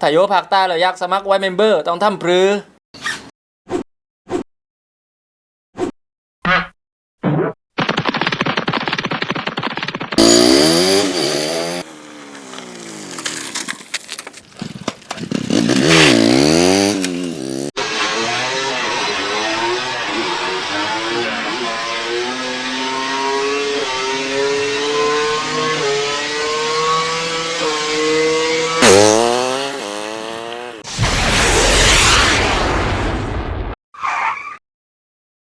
ถ้าโยภาคใต้เราอยากสมัครไว้เมมเบอร์ต้องทำปรือ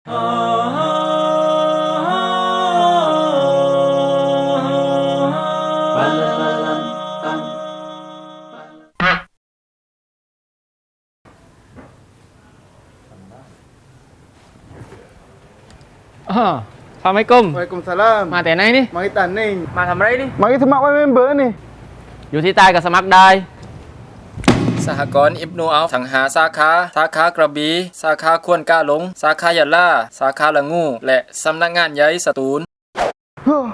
อ๋อฟาไม่กลม Waalaikumsalam. มาแต่ไหนนี่ Mari tanding. มาทำอะไรนี่ Mari semak wai member ni. อยู่ที่ใต้กับสมัครได้ สหกรณ์อิบนูอัลสังหาสาขา สาขากระบี่สาขาควนกาหลง สาขายะล่าสาขาละงู และสำนักงานใหญ่สตูล Huh.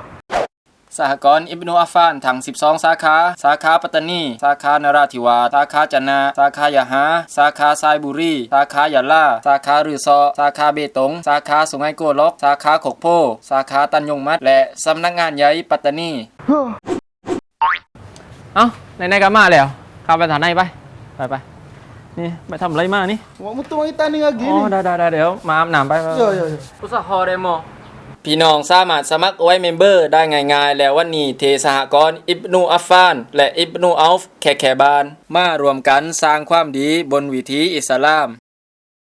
สหกรณ์อิบนูอัฟฟานทั้ง 12 สาขา สาขาปัตตานี สาขานราธิวาสสาขาจันนา สาขายะฮาสาขาทรายบุรี สาขายะล่าสาขารือซอ สาขาเบตง สาขาสุงไหโกลก สาขาขกโพ สาขาตันยงมัด และสำนักงานใหญ่ปัตตานี Huh. เอ้าไหนๆก็มาแล้วเข้าไปฐานในไป ไปไปนี่ไปทำอะไรมานี่ Awak mutu mari tanding lagi อ๋อ ni. ได้ได้ได้เดี๋ยวมาอาบน้ำไป Ya ya ya. อุตสาหอได้โมพี่น้องสามารถสมัครไว้เมมเบอร์ได้ง่ายๆ แล้ววันนี้เทสหกรณ์อิบนูอัฟฟาน และอิบนูอัลฟแคแคบาน มารวมกันสร้างความดีบนวิถีอิสลาม